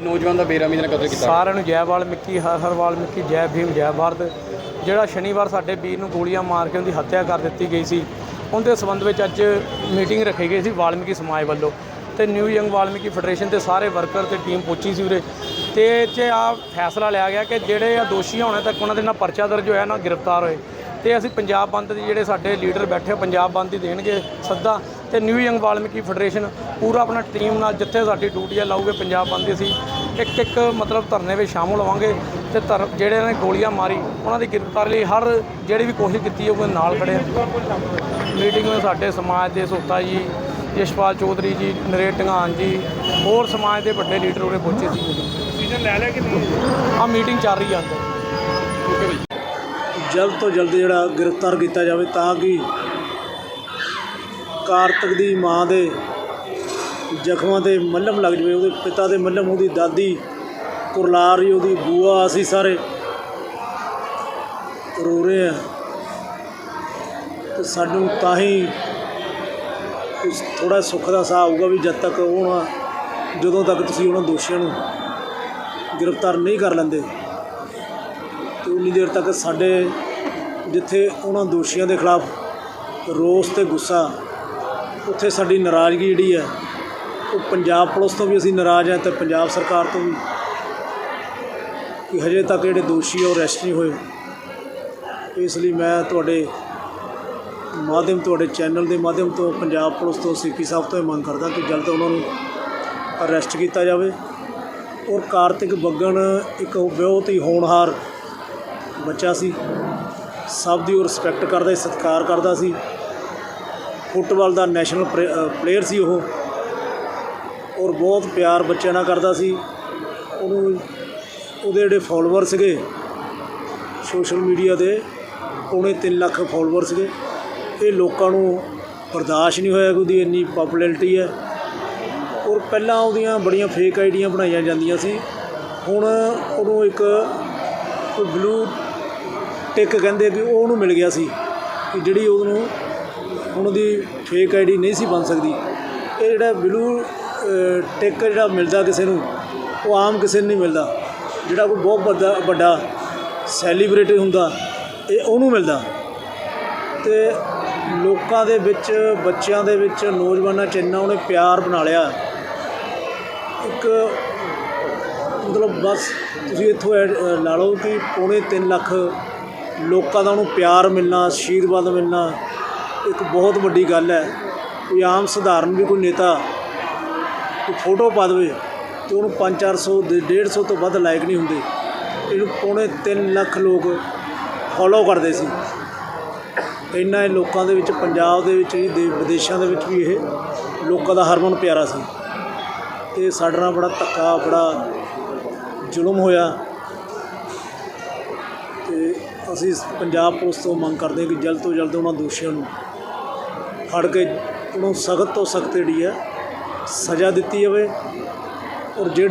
ਨੌਜਵਾਨ ਦਾ ਬੇਰਹਿਮੀ ਨਾਲ ਕਤਲ ਕੀਤਾ। ਸਾਰਿਆਂ ਨੂੰ ਜੈ ਵਾਲਮੀਕੀ ਹਰ ਹਰ ਵਾਲਮੀਕੀ, ਜੈ ਭੀਮ, ਜੈ ਭਾਰਤ। ਜਿਹੜਾ ਸ਼ਨੀਵਾਰ ਸਾਡੇ ਵੀਰ ਨੂੰ ਗੋਲੀਆਂ ਮਾਰ ਕੇ ਉਹਦੀ ਹੱਤਿਆ ਕਰ ਦਿੱਤੀ ਗਈ ਸੀ, ਉਹਦੇ ਸੰਬੰਧ ਵਿੱਚ ਅੱਜ ਮੀਟਿੰਗ ਰੱਖੀ ਗਈ ਸੀ ਵਾਲਮੀਕੀ ਸਮਾਜ ਵੱਲੋਂ। ਤੇ ਨਿਊ ਯੰਗ ਵਾਲਮੀਕੀ ਫੈਡਰੇਸ਼ਨ ਦੇ ਸਾਰੇ ਵਰਕਰ ਤੇ ਟੀਮ ਪਹੁੰਚੀ ਸੀ ਉਰੇ। ਤੇ ਇਹ ਆ ਫੈਸਲਾ ਲਿਆ ਗਿਆ ਕਿ ਜਿਹੜੇ ਆ ਦੋਸ਼ੀ ਹੋਣੇ ਤੱਕ ਉਹਨਾਂ ਦੇ ਨਾਲ ਪਰਚਾ ਦਰਜ ਹੋਇਆ, ਨਾ ਗ੍ਰਿਫਤਾਰ ਹੋਏ। ਤੇ ਅਸੀਂ ਪੰਜਾਬ ਬੰਦ ਦੇ ਜਿਹੜੇ ਸਾਡੇ ਲੀਡਰ ਬੈਠੇ ਪੰਜਾਬ ਬੰਦ ਦੀ ਦੇਣਗੇ ਸੱਦਾ। ਤੇ ਨਿਊ ਯੰਗ ਵਾਲਮੀਕੀ ਫੈਡਰੇਸ਼ਨ ਪੂਰਾ ਆਪਣਾ ਟੀਮ ਨਾਲ ਜਿੱਥੇ ਸਾਡੀ ਡਿਊਟੀ ਆ ਲਾਊਗੇ ਪੰਜਾਬ ਬੰਦ ਅਸੀਂ ਇੱਕ ਇੱਕ ਮਤਲਬ ਧਰਨੇ ਵਿੱਚ ਸ਼ਾਮਲ ਹੋਵਾਂਗੇ ਤੇ ਧਰ ਜਿਹੜੇ ਨੇ ਗੋਲੀਆਂ ਮਾਰੀ ਉਹਨਾਂ ਦੀ ਗ੍ਰਿਫਤਾਰੀ ਲਈ ਹਰ ਜਿਹੜੀ ਵੀ ਕੋਸ਼ਿਸ਼ ਕੀਤੀ ਹੈ ਉਹਦੇ ਨਾਲ ਖੜੇ ਮੀਟਿੰਗ ਵਿੱਚ ਸਾਡੇ ਸਮਾਜ ਦੇ ਸੋਤਾ ਜੀ ਯਸ਼ਪਾਲ ਚੌਧਰੀ ਜੀ ਨਰੇਸ਼ ਢੰਗਾਨ ਜੀ ਹੋਰ ਸਮਾਜ ਦੇ ਵੱਡੇ ਲੀਡਰ ਉਰੇ ਪਹੁੰਚੇ ਸੀ। ਡਿਸੀਜਨ ਲੈ ਲਿਆ ਕਿ ਨਹੀਂ? ਆ ਮੀਟਿੰਗ ਚੱਲ ਰਹੀ ਆ ਅੰਦਰ। ਜਲਦ ਤੋਂ ਜਲਦ ਜਿਹੜਾ ਗ੍ਰਿਫਤਾਰ ਕੀਤਾ ਜਾਵੇ ਤਾਂ ਕਿ ਕਾਰਤਕ ਦੀ ਮਾਂ ਦੇ ਜ਼ਖਮਾਂ ਤੇ ਮੱਲਮ ਲੱਗ ਜਾਵੇ, ਉਹਦੇ ਪਿਤਾ ਦੇ ਮੱਲਮ, ਉਹਦੀ ਦਾਦੀ ਕੁਰਲਾਰੀ ਉਹਦੀ ਬੂਆ, ਅਸੀਂ ਸਾਰੇ ਰੋ ਰਹੇ ਆ ਤੇ ਸਾਨੂੰ ਤਾਂ ਹੀ ਥੋੜਾ ਸੁੱਖ ਦਾ ਸਾਹ ਆਊਗਾ ਵੀ ਜਦ ਤੱਕ ਉਹਨਾਂ ਜਦੋਂ ਤੱਕ ਤੁਸੀਂ ਉਹਨਾਂ ਦੋਸ਼ੀਆਂ ਨੂੰ ਗ੍ਰਿਫਤਾਰ ਨਹੀਂ ਕਰ ਲੈਂਦੇ, ਤੇ ਉਨੀ ਦੇਰ ਤੱਕ ਸਾਡੇ ਜਿੱਥੇ ਉਹਨਾਂ ਦੋਸ਼ੀਆਂ ਦੇ ਖਿਲਾਫ ਰੋਸ ਤੇ ਗੁੱਸਾ ਉੱਥੇ ਸਾਡੀ ਨਾਰਾਜ਼ਗੀ ਜਿਹੜੀ ਹੈ, ਉਹ ਪੰਜਾਬ ਪੁਲਿਸ ਤੋਂ ਵੀ ਅਸੀਂ ਨਾਰਾਜ਼ ਹਾਂ ਤੇ ਪੰਜਾਬ ਸਰਕਾਰ ਤੋਂ ਵੀ ਕਿ ਹਜੇ ਤੱਕ ਜਿਹੜੇ ਦੋਸ਼ੀ ਆ, ਉਹ ਅਰੈਸਟ ਨਹੀਂ ਹੋਏ। ਇਸ ਲਈ ਮੈਂ ਤੁਹਾਡੇ ਮਾਧਿਅਮ, ਤੁਹਾਡੇ ਚੈਨਲ ਦੇ ਮਾਧਿਅਮ ਤੋਂ ਪੰਜਾਬ ਪੁਲਿਸ ਤੋਂ ਸੀਪੀ ਸਾਹਿਬ ਤੋਂ ਇਹ ਮੰਗ ਕਰਦਾ ਕਿ ਜਲਦ ਉਹਨਾਂ ਨੂੰ ਅਰੈਸਟ ਕੀਤਾ ਜਾਵੇ ਔਰ ਕਾਰਤਿਕ ਬੱਗਨ ਇੱਕ ਬਹੁਤ ਹੀ ਹੋਣਹਾਰ ਬੱਚਾ ਸੀ। ਸਭ ਦੀ ਉਹ ਰਿਸਪੈਕਟ ਕਰਦਾ ਸੀ, ਸਤਿਕਾਰ ਕਰਦਾ ਸੀ। ਫੁੱਟਬਾਲ ਦਾ ਨੈਸ਼ਨਲ ਪਲੇਅਰ ਸੀ ਉਹ। ਔਰ ਬਹੁਤ ਪਿਆਰ ਬੱਚਿਆਂ ਨਾਲ ਕਰਦਾ ਸੀ। ਉਹਨੂੰ ਉਹਦੇ ਜਿਹੜੇ ਫਾਲੋਅਰ ਸੀਗੇ, ਸੋਸ਼ਲ ਮੀਡੀਆ ਦੇ ਉਹਨੇ 3 ਲੱਖ ਫਾਲੋਅਰ ਸੀਗੇ। ਇਹ ਲੋਕਾਂ ਨੂੰ ਬਰਦਾਸ਼ਤ ਨਹੀਂ ਹੋਇਆ ਕਿ ਉਹਦੀ ਇੰਨੀ ਪਪੂਲੈਰਿਟੀ ਹੈ। ਔਰ ਪਹਿਲਾਂ ਉਹਦੀਆਂ ਬੜੀਆਂ ਫੇਕ ਆਈਡੀਆਂ ਬਣਾਈਆਂ ਜਾਂਦੀਆਂ ਸੀ। ਹੁਣ ਉਹਨੂੰ ਇੱਕ ਕੋਈ ਬਲੂ ਟਿਕ ਕਹਿੰਦੇ ਕਿ ਉਹ ਉਹਨੂੰ ਮਿਲ ਗਿਆ ਸੀ। ਕਿ ਜਿਹੜੀ ਉਹਨੂੰ ਹੁਣ ਉਹਦੀ ਫੇਕ ਆਈਡੀ ਨਹੀਂ ਸੀ ਬਣ ਸਕਦੀ। ਇਹ ਜਿਹੜਾ ਬਲੂ ਟਿਕ ਜਿਹੜਾ ਮਿਲਦਾ ਕਿਸੇ ਨੂੰ, ਉਹ ਆਮ ਕਿਸੇ ਨੂੰ ਨਹੀਂ ਮਿਲਦਾ। ਜਿਹੜਾ ਕੋਈ ਬਹੁਤ ਵੱਡਾ ਵੱਡਾ ਸੈਲੀਬ੍ਰਿਟੀ ਹੁੰਦਾ, ਇਹ ਉਹਨੂੰ ਮਿਲਦਾ। ਤੇ ਲੋਕਾਂ ਦੇ ਵਿੱਚ, ਬੱਚਿਆਂ ਦੇ ਵਿੱਚ, ਨੌਜਵਾਨਾਂ 'ਚ ਇੰਨਾ ਉਹਨੇ ਪਿਆਰ ਬਣਾ ਲਿਆ। ਇੱਕ ਮਤਲਬ ਬਸ ਤੁਸੀਂ ਇੱਥੋਂ ਐਡ- ਲਾ ਲਓ ਕਿ ਪੌਣੇ 3 ਲੱਖ ਲੋਕਾਂ ਦਾ ਉਹਨੂੰ ਪਿਆਰ ਮਿਲਣਾ ਆਸ਼ੀਰਵਾਦ ਮਿਲਣਾ ਇੱਕ ਬਹੁਤ ਵੱਡੀ ਗੱਲ ਹੈ ਕੋਈ ਆਮ ਸਧਾਰਨ ਵੀ ਕੋਈ ਨੇਤਾ ਕੋਈ ਫੋਟੋ ਪਾ ਦੇਵੇ ਤੇ ਉਹਨੂੰ 5-400 150 ਤੋਂ ਵੱਧ ਲਾਇਕ ਨਹੀਂ ਹੁੰਦੇ। ਇਹਨੂੰ ਪੌਣੇ 3 ਲੱਖ ਲੋਕ ਫੋਲੋ ਕਰਦੇ ਸੀ। ਇੰਨਾ ਇਹ ਲੋਕਾਂ ਦੇ ਵਿੱਚ, ਪੰਜਾਬ ਦੇ ਵਿੱਚ ਵੀ, ਦੇ ਵਿਦੇਸ਼ਾਂ ਦੇ ਵਿੱਚ ਵੀ ਇਹ ਲੋਕਾਂ ਦਾ ਹਰਮਨ ਪਿਆਰਾ ਸੀ। ਤੇ ਸਾਡੇ ਨਾਲ ਬੜਾ ਧੱਕਾ, ਬੜਾ ਜ਼ੁਲਮ ਹੋਇਆ। ਤੇ ਅਸੀਂ ਪੰਜਾਬ ਪੁਲਿਸ ਤੋਂ ਮੰਗ ਕਰਦੇ ਹਾਂ ਕਿ ਜਲਦ ਤੋਂ ਜਲਦ ਉਹਨਾਂ ਦੋਸ਼ੀਆਂ ਨੂੰ ਫੜ ਕੇ ਉਹਨੂੰ ਸਖਤ ਤੋਂ ਸਖਤ ਜਿਹੜੀ ਹੈ ਸਜ਼ਾ ਦਿੱਤੀ ਜਾਵੇ ਔਰ ਜਿਹੜੇ